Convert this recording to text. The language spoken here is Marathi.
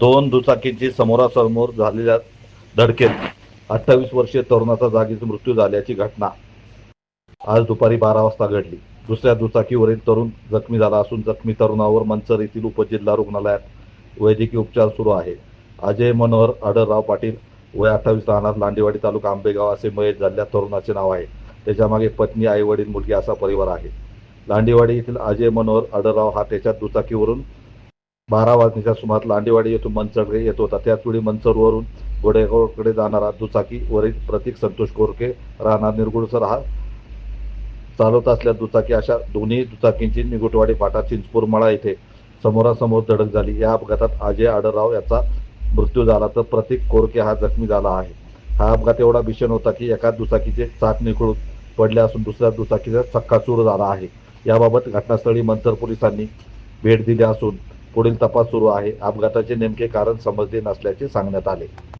दोन दुचाकींची समोरासमोर झालेल्या धडकेत अठ्ठावीस वर्षीय तरुणाचा जागीच मृत्यू झाल्याची घटना आज दुपारी बारा वाजता घडली. दुसऱ्या दुचाकीवरील तरुण जखमी झाला असून जखमी तरुणावर मंचर येथील उपजिल्हा रुग्णालयात वैद्यकीय उपचार सुरू आहे. अजय मनोहर आडरराव पाटील वय अठ्ठावीस राहणार लांडेवाडी तालुका आंबेगाव असे मयत झालेल्या तरुणाचे नाव आहे. त्याच्यामागे पत्नी आई वडील मुलगी असा परिवार आहे. लांडेवाडी येथील अजय मनोहर आडरराव हा त्याच्या दुचाकीवरून बारा वाजण्याच्या सुमारास लांडेवाडी येथून मनसरकडे येत होता. त्याचवेळी मनसरवरून गोडेगावकडे जाणारा दुचाकीवरील प्रतीक संतोष कोरके राहणार निरगुडसर हा चालवत असल्या दुचाकी. अशा दोन्ही दुचाकींची निगुटवाडी फाटा चिंचपूरमळा येथे समोरासमोर धडक झाली. या अपघातात अजय आडराव याचा मृत्यू झाला तर प्रतीक कोरके हा जखमी झाला आहे. हा अपघात एवढा भीषण होता की एका दुचाकीचे चाक निखळून पडले असून दुसऱ्या दुचाकीचा चक्काचूर झाला आहे. याबाबत घटनास्थळी मंचर पोलिसांनी भेट दिली असून पुढील तपास सुरू आहे. अपघाताचे नेमके कारण समजले नसल्याचे सांगण्यात आले.